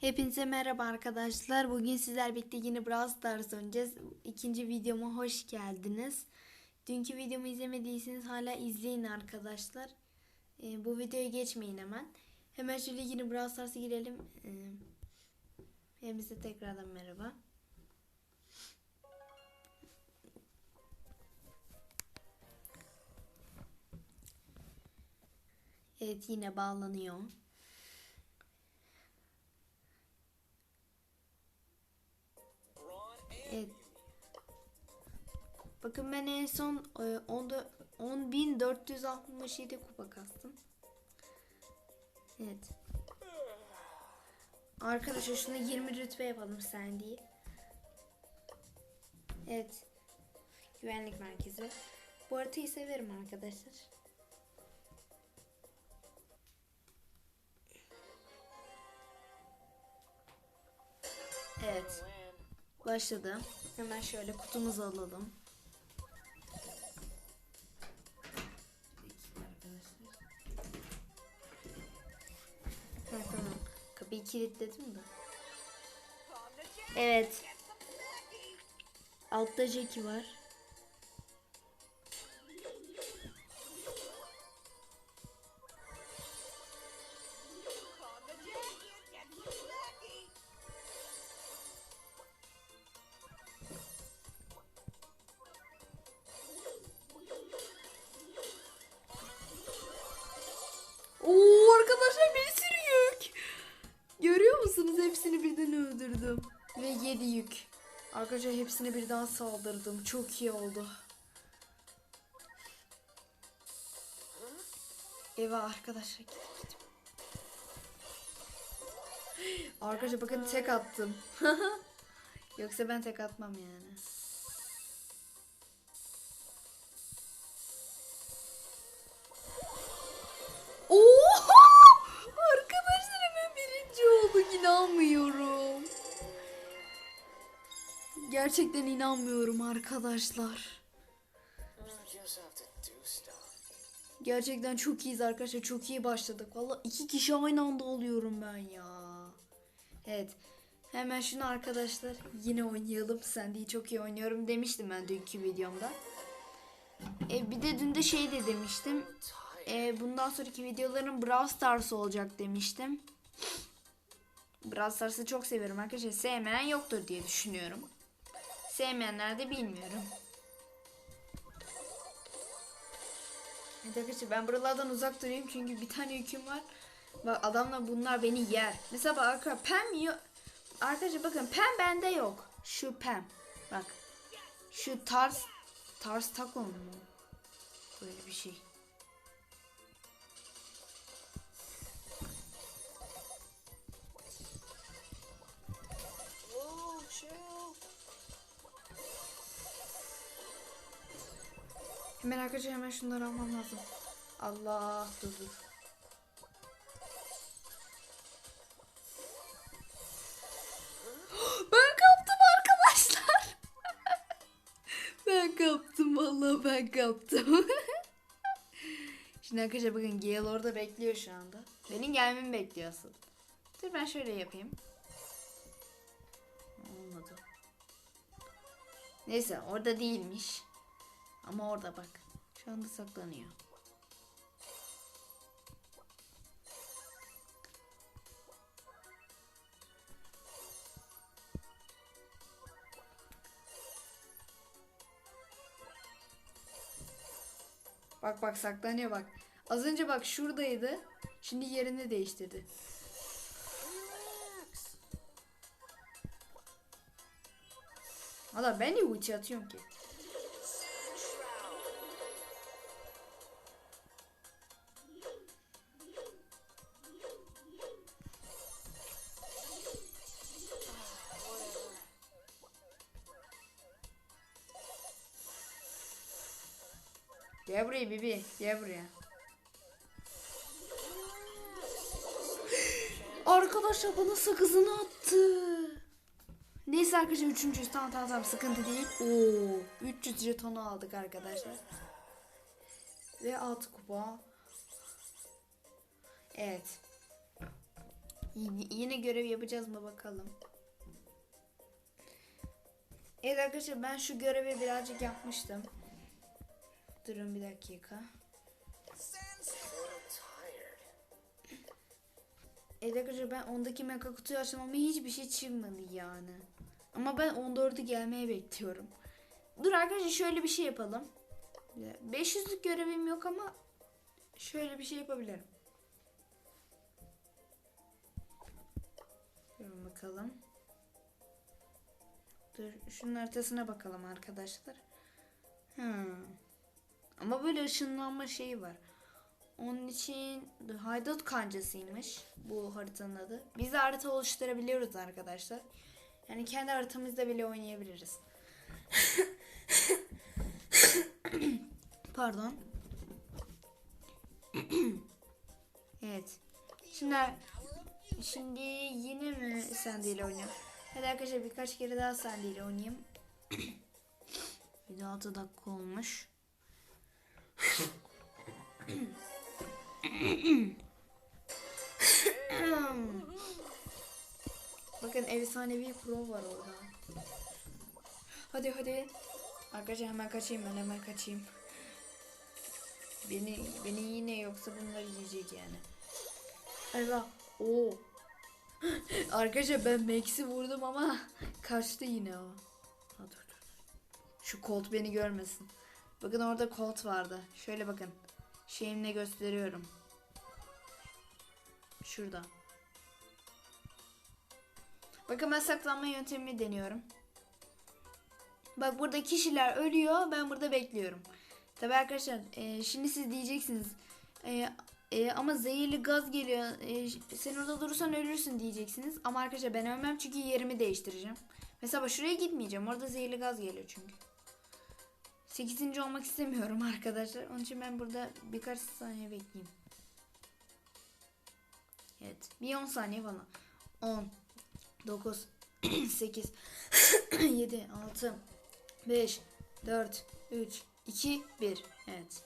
Hepinize merhaba arkadaşlar. Bugün sizler birlikte yine Brawl Stars oynayacağız. İkinci videoma hoş geldiniz. Dünkü videomu izlemediyseniz hala izleyin arkadaşlar. Ee, bu videoya geçmeyin hemen. Hemen şöyle yine Brawl Stars'a girelim. Ee, hepinize tekrardan merhaba. Evet yine bağlanıyor. Evet. Bakın ben en son e, 10'da 10.467 kupa kastım. Evet. Arkadaşlar şunu 20 rütbe yapalım sen değil. Evet. Güvenlik merkezi. Bu haritayı severim arkadaşlar. Evet. Başladı. Hemen şöyle kutumuzu alalım. Ha, tamam. Kapıyı kilitledim de. Evet. Altta Jackie var. 7 yük. Arkadaşlar hepsine birden saldırdım. Çok iyi oldu. Eve arkadaşlar gidip Arkadaşlar bakın tek attım. Yoksa ben tek atmam yani. Gerçekten inanmıyorum arkadaşlar. Gerçekten çok iyiyiz arkadaşlar. Çok iyi başladık. Valla iki kişi aynı anda oluyorum ben ya. Evet. Hemen şunu arkadaşlar yine oynayalım. Sandy'yi çok iyi oynuyorum demiştim ben dünkü videomda. E, bir de dün de şey de demiştim. E, bundan sonraki videoların Brawl Stars olacak demiştim. Brawl Stars'ı çok seviyorum arkadaşlar. Sevmeyen yoktur diye düşünüyorum. Sevmeyenler de bilmiyorum. Evet arkadaşlar ben buralardan uzak durayım çünkü bir tane yüküm var. Bak adamlar bunlar beni yer. Mesela bak arkadaşlar pem yok. Arkadaşlar bakın pem bende yok. Şu pem. Bak. Şu tarz tarz taco mu? Böyle bir şey. Hemen arkadaşlar hemen şunları almam lazım. Allah dur dur. Ben kaptım arkadaşlar. ben kaptım vallahi ben kaptım. Şimdi arkadaşlar bakın Gale orada bekliyor şu anda. Benim gelmemi bekliyor asıl. Dur ben şöyle yapayım. Olmadı. Neyse orada değilmiş. Ama orada bak. Şu anda saklanıyor. Bak bak saklanıyor bak. Az önce bak şuradaydı. Şimdi yerini değiştirdi. Valla ben niye uçu atıyorum ki? Gel buraya Bibi. Gel buraya. Arkadaşlar bana sakızını attı. Neyse arkadaşlar üçüncüyüz. Tamam tamam tamam sıkıntı değil. Oo, 300 jetonu aldık arkadaşlar. Ve 6 kupa. Evet. Y- yine görev yapacağız mı bakalım. Evet arkadaşlar ben şu görevi birazcık yapmıştım. Durun bir dakika. Evet arkadaşlar ben 10'daki mega kutuyu açtım hiçbir şey çıkmadı yani. Ama ben 14'ü gelmeye bekliyorum. Dur arkadaşlar şöyle bir şey yapalım. 500'lük görevim yok ama şöyle bir şey yapabilirim. Durun bakalım. Dur şunun haritasına bakalım arkadaşlar. Hmm. Ama böyle ışınlanma şeyi var. Onun için Haydut kancasıymış bu haritanın adı. Biz de harita oluşturabiliyoruz arkadaşlar. Yani kendi haritamızda bile oynayabiliriz. Pardon. evet. Şimdi şimdi yine mi Sandy ile oynuyorum? Hadi arkadaşlar birkaç kere daha Sandy ile oynayayım. Bir de 6 dakika olmuş. Bakın efsanevi pro var orada. Hadi hadi. Arkadaşlar hemen kaçayım ben hemen kaçayım. Beni beni yine yoksa bunlar yiyecek yani. Eyvah. Oo. Arkadaşlar ben Max'i vurdum ama kaçtı yine o. Ha, dur, dur. Şu Colt beni görmesin. Bakın orada Colt vardı. Şöyle bakın. Şeyimle gösteriyorum. Şurada. Bakın ben saklanma yöntemini deniyorum. Bak burada kişiler ölüyor. Ben burada bekliyorum. Tabi arkadaşlar e, şimdi siz diyeceksiniz. E, e, ama zehirli gaz geliyor. E, sen orada durursan ölürsün diyeceksiniz. Ama arkadaşlar ben ölmem çünkü yerimi değiştireceğim. Mesela şuraya gitmeyeceğim. Orada zehirli gaz geliyor çünkü. 8. olmak istemiyorum arkadaşlar. Onun için ben burada birkaç saniye bekleyeyim. Evet. Bir 10 saniye falan. 10 9 8 7 6 5 4 3 2 1 Evet.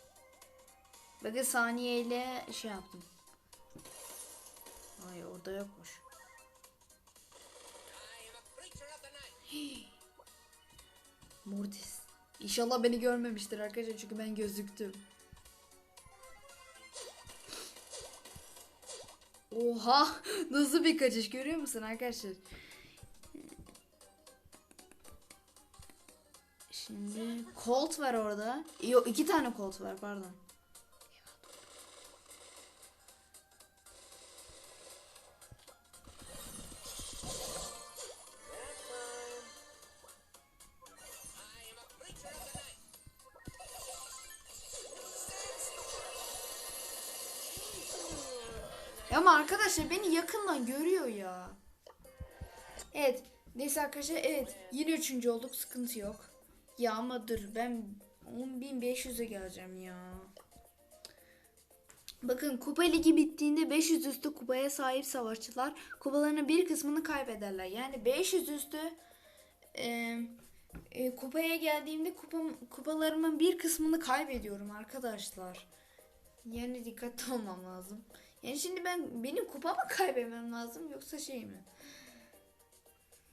Bakın saniyeyle şey yaptım. Ay orada yokmuş. Mortis. İnşallah beni görmemiştir arkadaşlar çünkü ben gözüktüm. Oha! Nasıl bir kaçış görüyor musun arkadaşlar? Şimdi Colt var orada. Yok iki tane Colt var pardon. Neyse arkadaşlar evet. Yine üçüncü olduk. Sıkıntı yok. Ya ama dur ben 10.500'e geleceğim ya. Bakın kupa ligi bittiğinde 500 üstü kupaya sahip savaşçılar kupalarının bir kısmını kaybederler. Yani 500 üstü e, e, kupaya geldiğimde kupam, kupalarımın bir kısmını kaybediyorum arkadaşlar. Yani dikkatli olmam lazım. Yani şimdi ben benim kupamı kaybetmem lazım yoksa şey mi?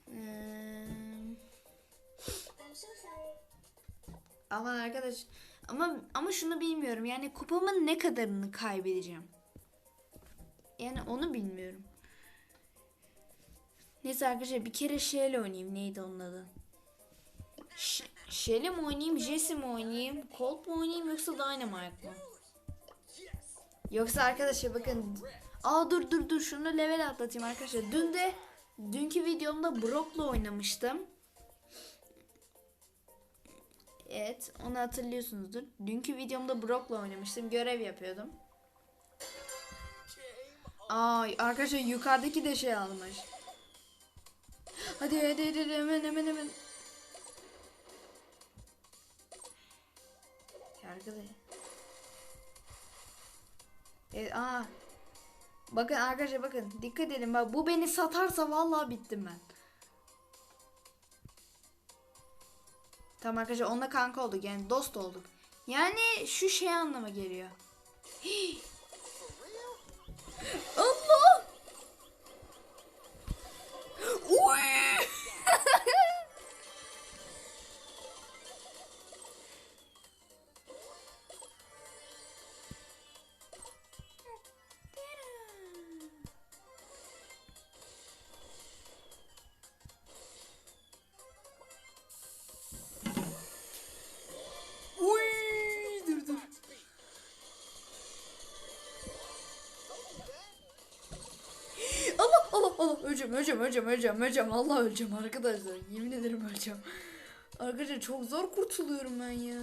Ee, aman arkadaş ama ama şunu bilmiyorum. Yani kupamın ne kadarını kaybedeceğim? Yani onu bilmiyorum. Neyse arkadaşlar bir kere şeyle oynayayım. Neydi onun adı? Shelly mi oynayayım, Jesse mi oynayayım, Colt mu oynayayım yoksa Dynamite mı? Yoksa arkadaşlar bakın. Aa dur dur dur şunu level atlatayım arkadaşlar. Dün de dünkü videomda Brock'la oynamıştım. Evet onu hatırlıyorsunuzdur. Dünkü videomda Brock'la oynamıştım. Görev yapıyordum. Ay arkadaşlar yukarıdaki de şey almış. Hadi hadi hadi hadi, hemen hemen hemen. Arkadaş. Evet, aa. Bakın arkadaşlar bakın dikkat edin bak bu beni satarsa vallahi bittim ben. Tamam arkadaşlar onunla kanka olduk yani dost olduk. Yani şu şey anlama geliyor. Hii. Allah! Uy! Öleceğim öleceğim öleceğim öleceğim öleceğim. Allah öleceğim arkadaşlar. Yemin ederim öleceğim. Arkadaşlar çok zor kurtuluyorum ben ya.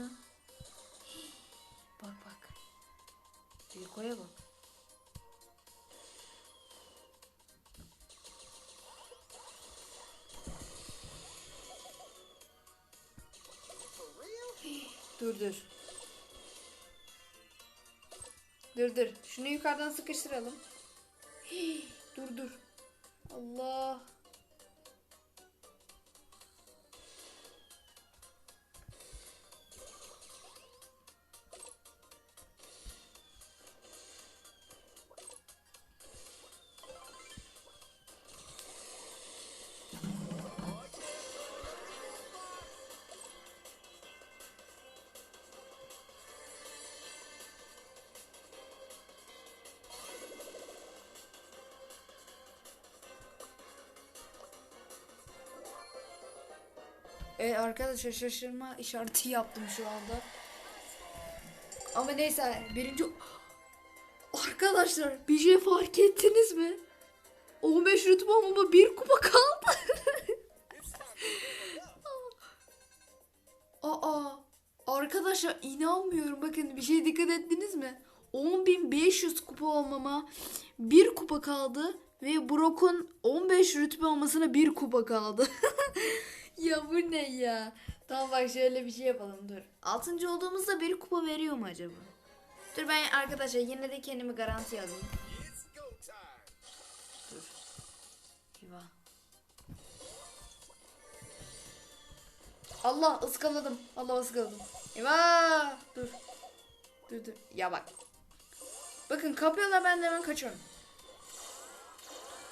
Bak bak. Rico'ya bak. Dur dur. Dur dur. Şunu yukarıdan sıkıştıralım. Hii, dur dur. Allah. Evet arkadaşlar şaşırma işareti yaptım şu anda. Ama neyse birinci... Arkadaşlar bir şey fark ettiniz mi? 15 rütbe ama bir kupa kaldı. Aa, arkadaşlar inanmıyorum. Bakın bir şey dikkat ettiniz mi? 10.500 kupa olmama bir kupa kaldı ve Brock'un 15 rütbe olmasına bir kupa kaldı. ya bu ne ya? Tamam bak şöyle bir şey yapalım dur. Altıncı olduğumuzda bir kupa veriyor mu acaba? Dur ben arkadaşlar yine de kendimi garantiye alayım. Time. Eyvah. Allah ıskaladım. Allah ıskaladım. Eyvah. Dur. Dur dur. Ya bak. Bakın kapıyorlar ben de hemen kaçıyorum.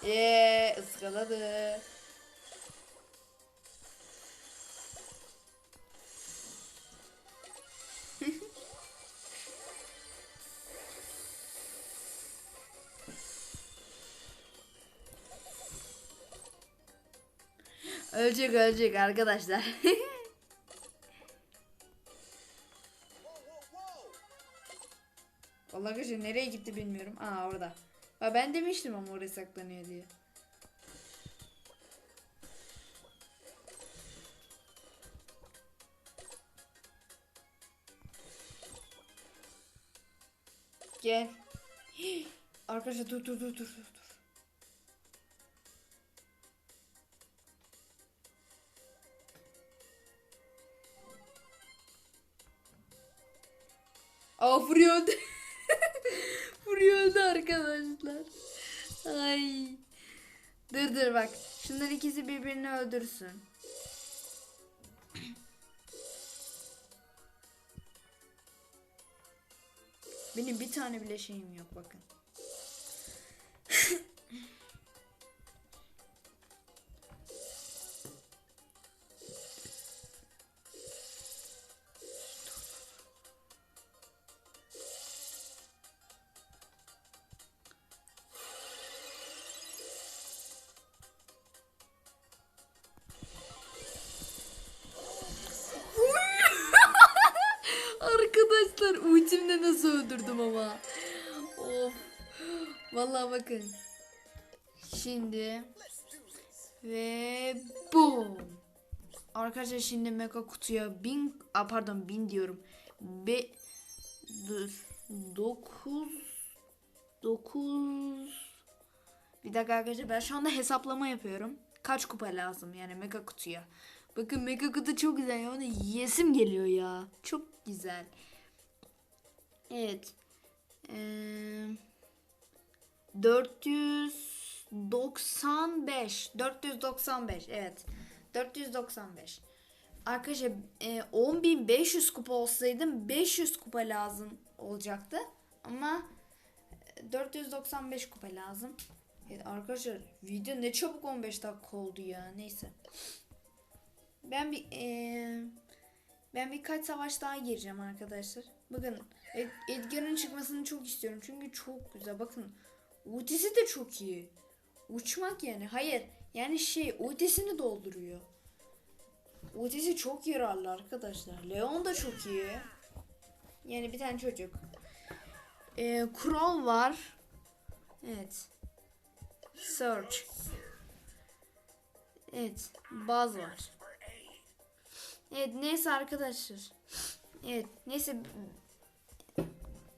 Eee ıskaladı. Ölecek ölecek arkadaşlar. Allah arkadaşlar nereye gitti bilmiyorum. Aa orada. Ha, ben demiştim ama oraya saklanıyor diye. Gel. Arkadaşlar dur dur dur dur dur. Aa. Furi öldü arkadaşlar. Ay. Dur dur bak. Şunlar ikisi birbirini öldürsün. Benim bir tane bile şeyim yok bakın. Arkadaşlar şimdi mega kutuya bin a, pardon bin diyorum. Be dur, dokuz dokuz bir dakika arkadaşlar ben şu anda hesaplama yapıyorum. Kaç kupa lazım yani mega kutuya. Bakın mega kutu çok güzel ya. Onu yesim geliyor ya. Çok güzel. Evet. Ee, 495. 495 evet. 495. Arkadaşlar e, 10.500 kupa olsaydım 500 kupa lazım olacaktı. Ama e, 495 kupa lazım. Evet arkadaşlar video ne çabuk 15 dakika oldu ya. Neyse. Ben bir e, ben birkaç savaş daha gireceğim arkadaşlar. Bakın Ed- Edgar'ın çıkmasını çok istiyorum. Çünkü çok güzel. Bakın ultisi de çok iyi. Uçmak yani. Hayır. Yani şey ultisini dolduruyor. Ultisi çok yararlı arkadaşlar. Leon da çok iyi. Yani bir tane çocuk. Ee, Crow var. Evet. Search. Evet. Baz var. Evet neyse arkadaşlar. Evet neyse.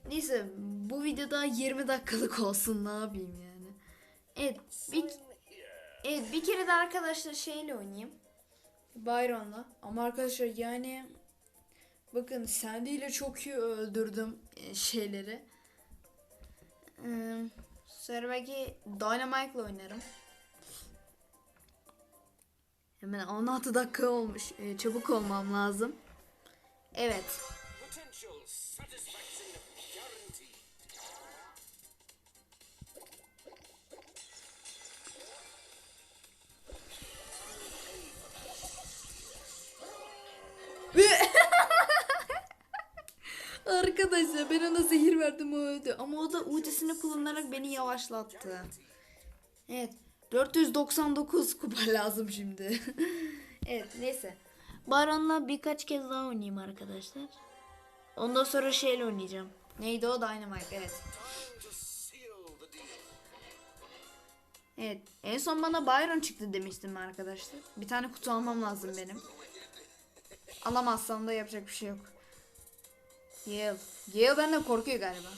Neyse bu videoda 20 dakikalık olsun ne yapayım yani. Evet bir, evet bir kere de arkadaşlar şeyle oynayayım. Byron'la. Ama arkadaşlar yani bakın Sandy ile çok iyi öldürdüm e, şeyleri. Ee, sonra belki Dynamite'la oynarım. Hemen 16 dakika olmuş. Ee, çabuk olmam lazım. Evet. Arkadaşlar ben ona zehir verdim o öldü. Ama o da ultisini kullanarak beni yavaşlattı. Evet. 499 kupa lazım şimdi. evet neyse. Baron'la birkaç kez daha oynayayım arkadaşlar. Ondan sonra şeyle oynayacağım. Neydi o? Dynamite evet. Evet. En son bana Byron çıktı demiştim arkadaşlar. Bir tane kutu almam lazım benim. Alamazsam da yapacak bir şey yok. Gale. Gale benden korkuyor galiba.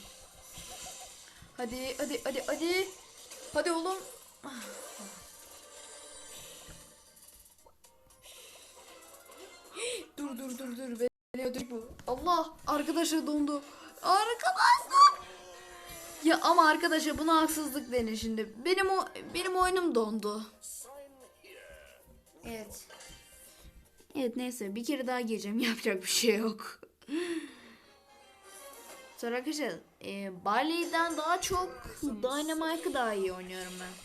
Hadi hadi hadi hadi. Hadi oğlum. dur dur dur dur. Beni öldürecek bu. Allah arkadaşlar dondu. Arkadaşlar. Ya ama arkadaşlar buna haksızlık denir şimdi. Benim o benim oyunum dondu. Evet. Evet neyse bir kere daha gireceğim yapacak bir şey yok. Sonra arkadaşlar e, Barley'den daha çok Dynamite'ı daha iyi oynuyorum ben.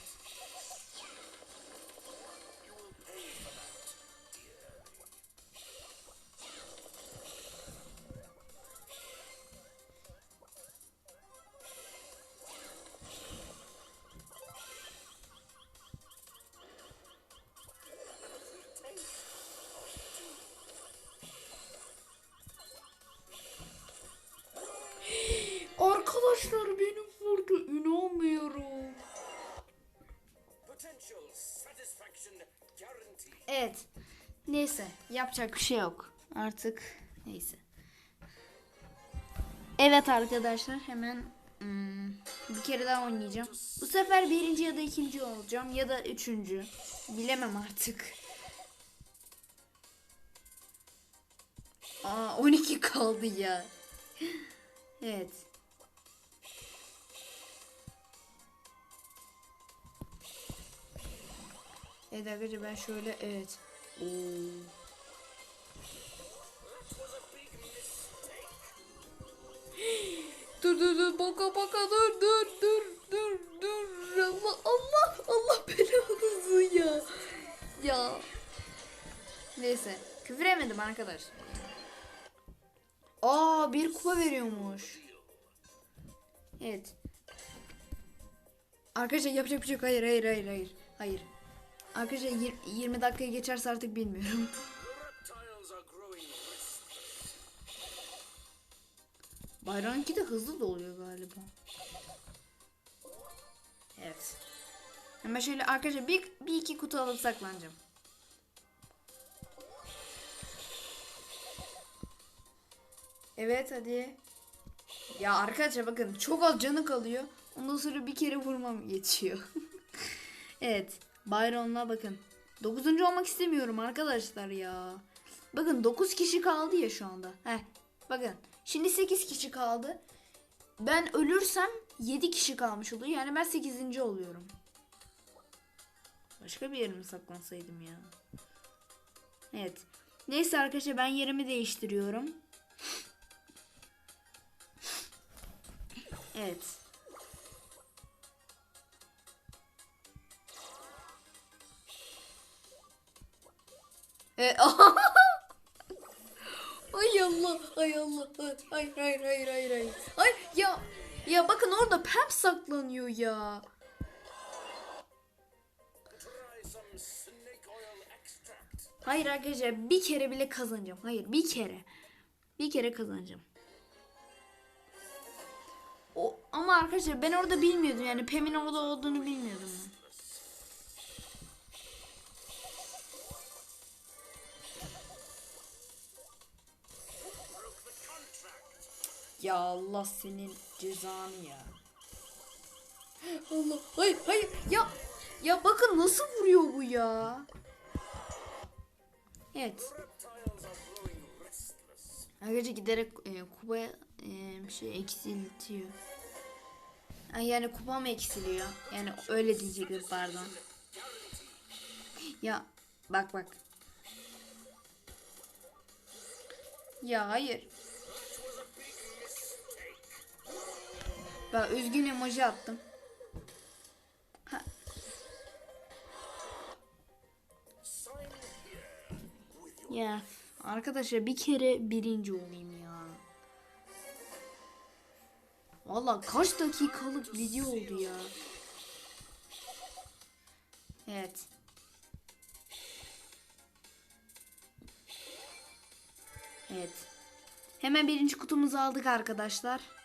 Arkadaşlar benim vurdu inanmıyorum. Evet. Neyse yapacak bir şey yok. Artık neyse. Evet arkadaşlar hemen hmm, bir kere daha oynayacağım. Bu sefer birinci ya da ikinci olacağım ya da üçüncü. Bilemem artık. Aa 12 kaldı ya. Evet. Evet arkadaşlar ben şöyle evet. Oo. Dur dur dur baka baka dur dur dur dur dur Allah Allah Allah belanızı ya. Ya. Neyse küfür emedim arkadaş. Aa bir kupa veriyormuş. Evet. Arkadaşlar yapacak bir şey yok. Hayır hayır hayır hayır. Hayır. Arkadaşlar yir- 20 dakikaya geçerse artık bilmiyorum. Bayramınki de hızlı doluyor galiba. Evet. Hemen şöyle arkadaşlar bir, bir iki kutu alıp saklanacağım. Evet hadi. Ya arkadaşlar bakın çok az canı kalıyor. Ondan sonra bir kere vurmam yetiyor. evet. Byron'la bakın. 9. olmak istemiyorum arkadaşlar ya. Bakın 9 kişi kaldı ya şu anda. Heh. Bakın. Şimdi 8 kişi kaldı. Ben ölürsem 7 kişi kalmış oluyor. Yani ben 8. oluyorum. Başka bir yere mi saklansaydım ya? Evet. Neyse arkadaşlar ben yerimi değiştiriyorum. Evet. E, ay Allah, ay Allah, ay hayır hayır hayır hayır. Ay ya ya bakın orada Pep saklanıyor ya. Hayır arkadaşlar bir kere bile kazanacağım. Hayır bir kere. Bir kere kazanacağım. O, ama arkadaşlar ben orada bilmiyordum yani Pem'in orada olduğunu bilmiyordum ben. Ya Allah senin cezanı ya. Allah hayır hayır ya ya bakın nasıl vuruyor bu ya. Evet. Arkadaşlar giderek e, kupaya e, şey eksiltiyor. Ay, Yani kupa mı eksiliyor? Yani öyle diyecektim pardon. Ya bak bak. Ya hayır. Ben üzgün emoji attım. Ha, ya arkadaşlar bir kere birinci olayım ya. Valla kaç dakikalık video oldu ya. Evet. Evet. Hemen birinci kutumuzu aldık arkadaşlar.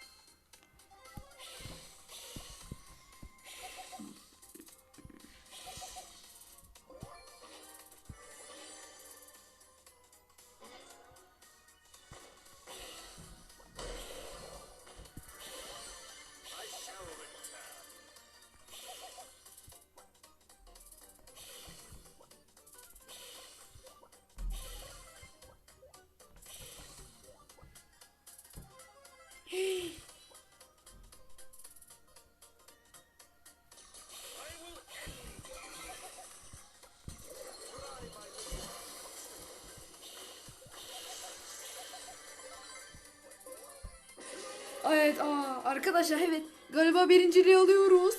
Arkadaşlar evet galiba birinciliği alıyoruz.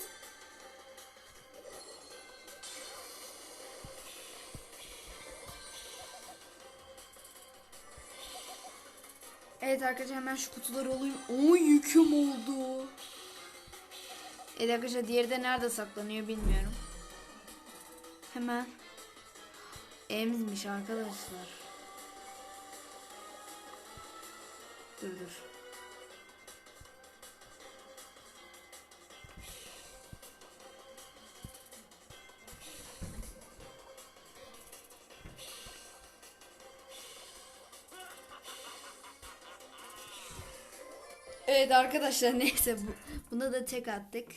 Evet arkadaşlar hemen şu kutuları alayım. O yüküm oldu. Evet arkadaşlar diğeri de nerede saklanıyor bilmiyorum. Hemen. Emzmiş arkadaşlar. Dur dur. Arkadaşlar neyse bu, buna da tek attık.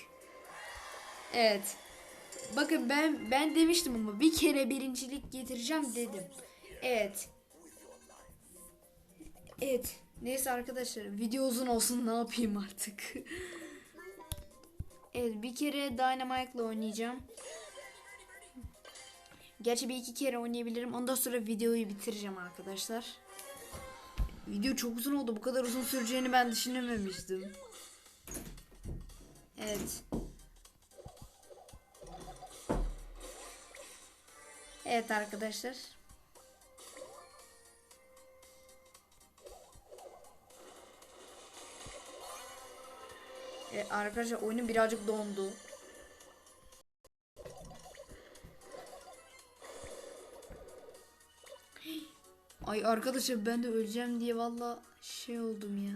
Evet. Bakın ben ben demiştim ama bir kere birincilik getireceğim dedim. Evet. Evet. Neyse arkadaşlar video uzun olsun ne yapayım artık. evet bir kere Dynamite'la oynayacağım. Gerçi bir iki kere oynayabilirim. Ondan sonra videoyu bitireceğim arkadaşlar. Video çok uzun oldu. Bu kadar uzun süreceğini ben düşünememiştim. Evet. Evet arkadaşlar. Evet, arkadaşlar oyunum birazcık dondu. Ay arkadaşlar ben de öleceğim diye valla şey oldum ya.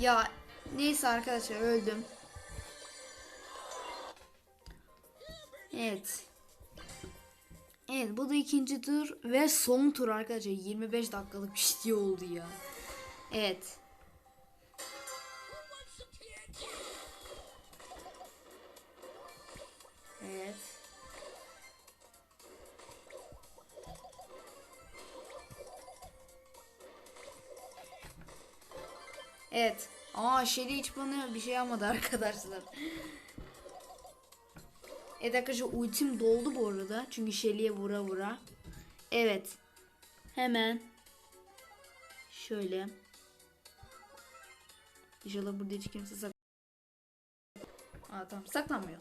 Ya neyse arkadaşlar öldüm. Evet. Evet bu da ikinci tur ve son tur arkadaşlar. 25 dakikalık bir video oldu ya. Evet. Aa Shelly hiç bana bir şey yapmadı arkadaşlar. Evet arkadaşlar ultim doldu bu arada. Çünkü Shelly'e vura vura. Evet. Hemen. Şöyle. İnşallah burada hiç kimse sak... Aa tamam saklanmıyor.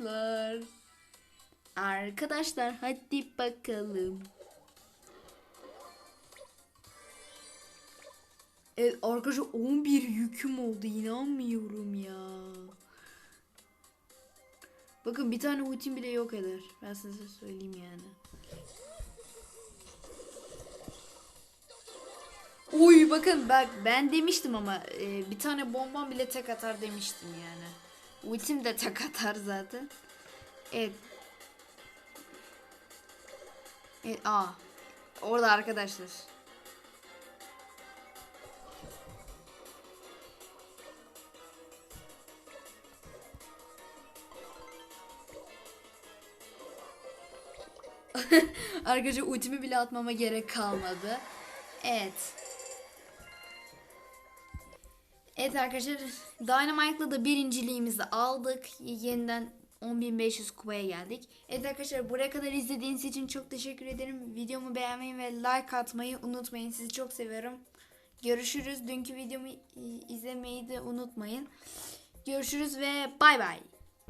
Arkadaşlar. Arkadaşlar hadi bakalım. Evet arkadaşlar 11 yüküm oldu inanmıyorum ya. Bakın bir tane ultim bile yok eder. Ben size söyleyeyim yani. Oy bakın bak ben demiştim ama e, bir tane bombam bile tek atar demiştim yani. Ultim de tek atar zaten. Evet. Evet aa. Orada arkadaşlar. Arkadaşlar ultimi bile atmama gerek kalmadı. Evet. Evet arkadaşlar Dynamite'la da birinciliğimizi aldık. Yeniden 10.500 kupaya geldik. Evet arkadaşlar buraya kadar izlediğiniz için çok teşekkür ederim. Videomu beğenmeyi ve like atmayı unutmayın. Sizi çok seviyorum. Görüşürüz. Dünkü videomu izlemeyi de unutmayın. Görüşürüz ve bay bay.